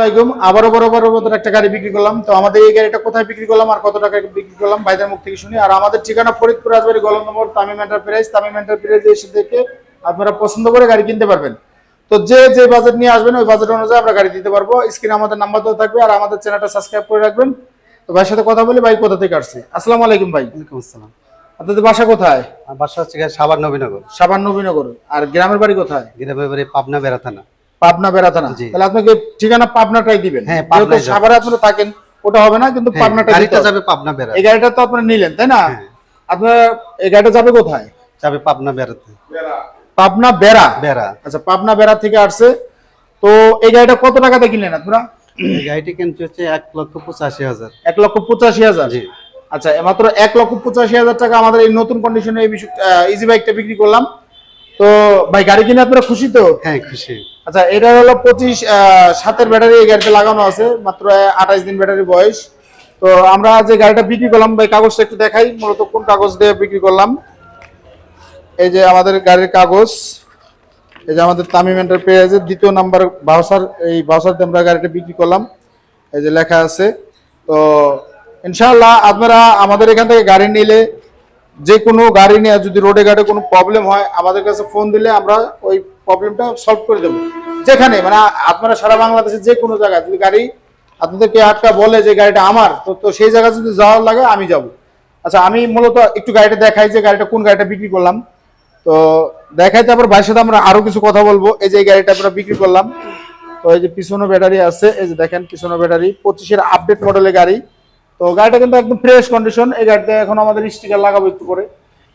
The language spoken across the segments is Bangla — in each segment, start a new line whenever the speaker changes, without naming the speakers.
আলাইকুম। আবারও বরাবর মতন একটা গাড়ি বিক্রি করলাম। তো আমাদের এই গাড়িটা কোথায় বিক্রি করলাম আর কত টাকা বিক্রি করলাম ভাইদের মুখ থেকে শুনি। আর আমাদের ঠিকানা Faridpur Rajbari গলম number Tamim enterprise Tamim enterprise এসে দেখে আপনারা পছন্দ করে গাড়ি কিনতে পারবেন। তো যে যে বাজেট নিয়ে আসবেন ওই বাজেট অনুযায়ী আমরা গাড়ি দিতে পারব। স্ক্রিনে আমাদের নাম্বার দেওয়া থাকবে আর আমাদের চ্যানেলটা সাবস্ক্রাইব করে রাখবেন। তো ভাইয়ের সাথে কথা বলি ভাই কোথা থেকে আসছে? আসসালামু আলাইকুম ভাই।
ওয়ালাইকুম আসসালাম।
আপনাদের বাসা কোথায়?
বাসা হচ্ছে সাভার নবীনগর।
সাবান নবীনগর। আর গ্রামের বাড়ি কোথায়?
গ্রামের বাড়ি পাবনা বেড়া থানা।
পাবনা বেড়াতানা। তাহলে আপনাকে ঠিকানা পাবনাটাই দিবেন।
হ্যাঁ,
সাভারে আপনারা থাকেন ওটা হবে না কিন্তু
হ্যাঁ,
পাবনাটা
গাড়িটা যাবে পাবনা বেড়া
এই গাড়িটা তো আপনারা নিলেন তাই না?
হ্যাঁ।
আপনার এই গাড়িটা যাবে কোথায়?
যাবে পাবনা বেড়াতে।
পাবনা বেড়া?
বেড়া।
আচ্ছা পাবনা বেড়া থেকে আসছে। তো এই গাড়িটা কত টাকাতে কিনলেন আপনারা?
এই গাড়িটি কিনতে হচ্ছে এক লক্ষ পঁচাশি হাজার।
এক লক্ষ পঁচাশি হাজার?
জি।
আচ্ছা মাত্র এক লক্ষ পঁচাশি হাজার টাকা আমাদের এই নতুন কন্ডিশনে এই ইজি বাইকটা বিক্রি করলাম। তো ভাই গাড়ি কিনে আপনারা খুশি তো?
হ্যাঁ খুশি।
আচ্ছা এটা হলো পঁচিশ সাতের ব্যাটারি এই গাড়িতে লাগানো আছে মাত্র আঠাইশ দিন ব্যাটারি বয়স। তো আমরা যে গাড়িটা বিক্রি করলাম ভাই কাগজটা একটু দেখাই মূলত কোন কাগজ দিয়ে বিক্রি করলাম। এই যে আমাদের গাড়ির কাগজ এই যে আমাদের তামিম এন্টারপ্রাইজের দ্বিতীয় নাম্বার বাউসার এই বাউসারতে আমরা গাড়িটা বিক্রি করলাম। এই যে লেখা আছে। তো ইনশাআল্লাহ আপনারা আমাদের এখান থেকে গাড়ি নিলে যে কোনো গাড়ি নিয়ে যদি রোডে ঘাটে কোনো প্রবলেম হয়, আমাদের কাছে ফোন দিলে আমরা ওই প্রবলেমটা সলভ করে দেবো। যেখানে মানে আপনারা সারা বাংলাদেশে যে কোনো জায়গায় যদি গাড়ি আপনাদেরকে আটকা বলে যে গাড়িটা আমার, তো তো সেই জায়গায় যদি যাওয়ার লাগে আমি যাব। আচ্ছা আমি মূলত একটু গাড়িটা দেখাই যে গাড়িটা কোন গাড়িটা বিক্রি করলাম। তো দেখাই তারপর ভাইয়ের সাথে আমরা আরও কিছু কথা বলব। এই যে এই গাড়িটা আমরা বিক্রি করলাম, তো এই যে পিছনো ব্যাটারি আছে, এই যে দেখেন পিছনো ব্যাটারি, পঁচিশের আপডেট মডেলের গাড়ি। তো গাড়িটা কিন্তু একদম ফ্রেশ কন্ডিশন এই গাড়িতে এখন আমাদের স্টিকার লাগাবো একটু করে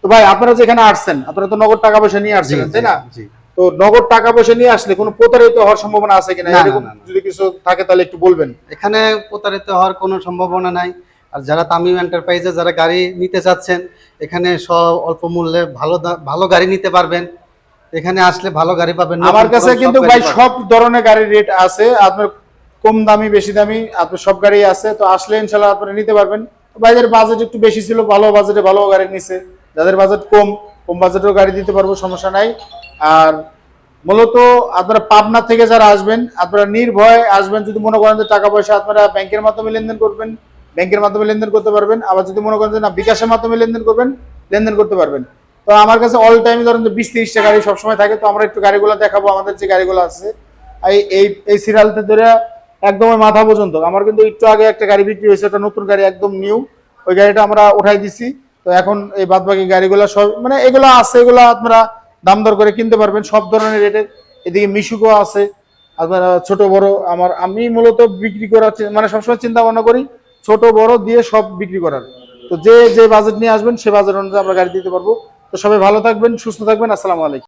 তো ভাই আপনারা যেখানে আসছেন আপনারা তো নগদ টাকা পয়সা নিয়ে আসছেন তাই না? তো নগদ টাকা পয়সা নিয়ে আসলে কোনো প্রতারিত হওয়ার সম্ভাবনা আছে কিনা? এরকম। যদি কিছু থাকে তাহলে একটু বলবেন।
এখানে প্রতারিত হওয়ার কোনো সম্ভাবনা নাই। আর যারা তামিম এন্টারপ্রাইজে যারা গাড়ি নিতে চাচ্ছেন এখানে সব অল্প মূল্যে ভালো ভালো গাড়ি নিতে পারবেন। এখানে আসলে ভালো গাড়ি পাবেন।
আমার কাছে কিন্তু ভাই সব ধরনের গাড়ির রেট আছে। আপনার কম দামি, বেশি দামি, আপনার সব গাড়ি আছে। তো আসলে ইনশাল্লাহ আপনারা নিতে পারবেন। ভাইদের বাজেট একটু বেশি ছিল, ভালো বাজেটে ভালো গাড়ি নিছে। যাদের বাজেট কম কম বাজেটেও গাড়ি দিতে পারব, সমস্যা নাই। আর মূলত আপনারা পাবনা থেকে যারা আসবেন, আপনারা নির্ভয়ে আসবেন, যদি মনে করেন যে টাকা পয়সা আপনারা ব্যাংকের মাধ্যমে লেনদেন করবেন, ব্যাংকের মাধ্যমে লেনদেন করতে পারবেন, আবার যদি মনে করেন যে না, বিকাশের মাধ্যমে লেনদেন করবেন, লেনদেন করতে পারবেন। তো আমার কাছে অল টাইম ধরেন যে বিশ তিরিশটা গাড়ি সবসময় থাকে, তো আমরা একটু গাড়িগুলো দেখাবো, আমাদের যে গাড়িগুলো আছে। এই এই এই সিরিয়ালতে ধরে একদম মাথা পর্যন্ত। আমার কিন্তু একটু আগে একটা গাড়ি বিক্রি হয়েছে, একটা নতুন গাড়ি, একদম নিউ ওই গাড়িটা আমরা উঠাই দিছি। তো এখন এই বাদ বাকি গাড়িগুলো সব মানে এগুলো আছে, এগুলো আপনারা দাম দর করে কিনতে পারবেন, সব ধরনের রেটের এদিকে মিশুকো আছে। আপনারা ছোট, বড়, আমার আমি মূলত বিক্রি করার মানে সবসময় চিন্তা ভাবনা করি, ছোট, বড় দিয়ে সব বিক্রি করার। তো যে যে বাজেট নিয়ে আসবেন, সে বাজেট অনুযায়ী আমরা গাড়ি দিতে পারব। তো সবাই ভালো থাকবেন, সুস্থ থাকবেন। আসসালামু আলাইকুম।